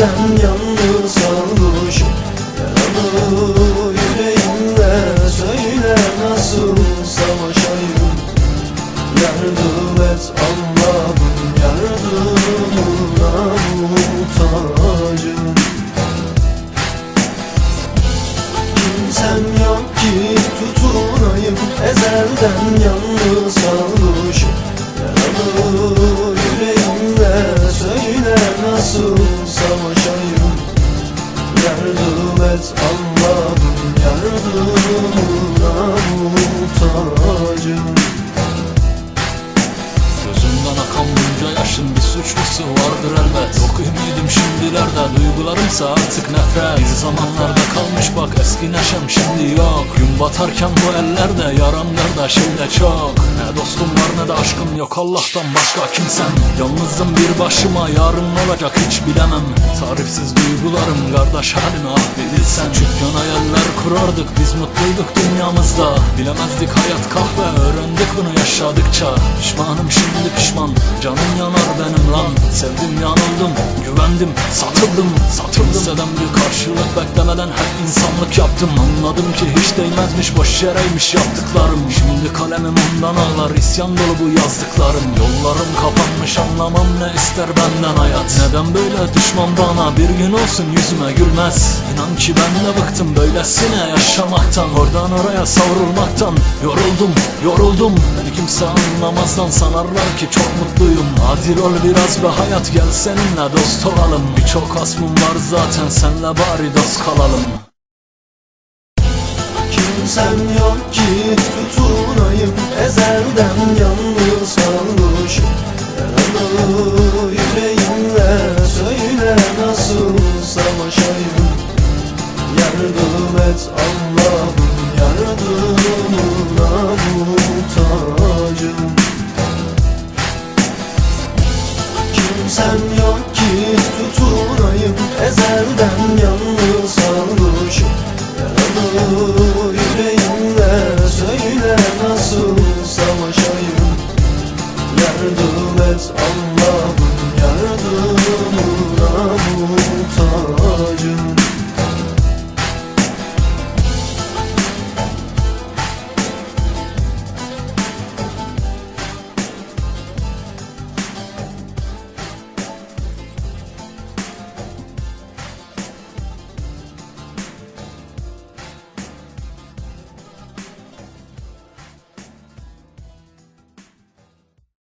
Ezelden yalnız suçlusu vardır elbet. Yok ümidim şimdilerde duygularımsa artık nefret. Bir zamanlarda kalmış bak eski neşem şimdi yok. Gün batarken bu ellerde yaram kardeşimde çok. Ne dostum var ne de aşkım yok Allah'tan başka kimsem. Yalnızım bir başıma yarın olacak hiç bilemem. Tarifsiz duygularım kardeş halini ah bir bilsen. Çocukken hayaller kurardık biz mutluyduk dünyamızda. Bilemezdik hayat kahve öğrendik bunu yaşadıkça Pişmanım şimdi pişman. Canım yanar benim lan Sevdim yanıldım. Güvendim satıldım satıldım Liseden bir karşılık beklemeden hep insanlık yaptım. Anladım ki hiç değmezmiş boş yereymiş yaptıklarım. Şimdi kalemim ondan ağlar isyan dolu bu yazdıklarım. Yollarım kapanmış anlamam ne ister benden hayat. Neden böyle düşman bana bir gün olsun yüzüme gülmez? İnan ki ben de bıktım böylesine yaşamaktan. Oradan oraya savrulmaktan. Yoruldum yoruldum. Beni kimse anlamazdan sanarlar ki çok mutluyum. Hadi rol biraz be hayat gel seninle dost olalım. Birçok asmım var zaten senle bari dost kalalım. Kimsem yok ki tutunayım. Ezelden yalnız kalmış. Yaralı for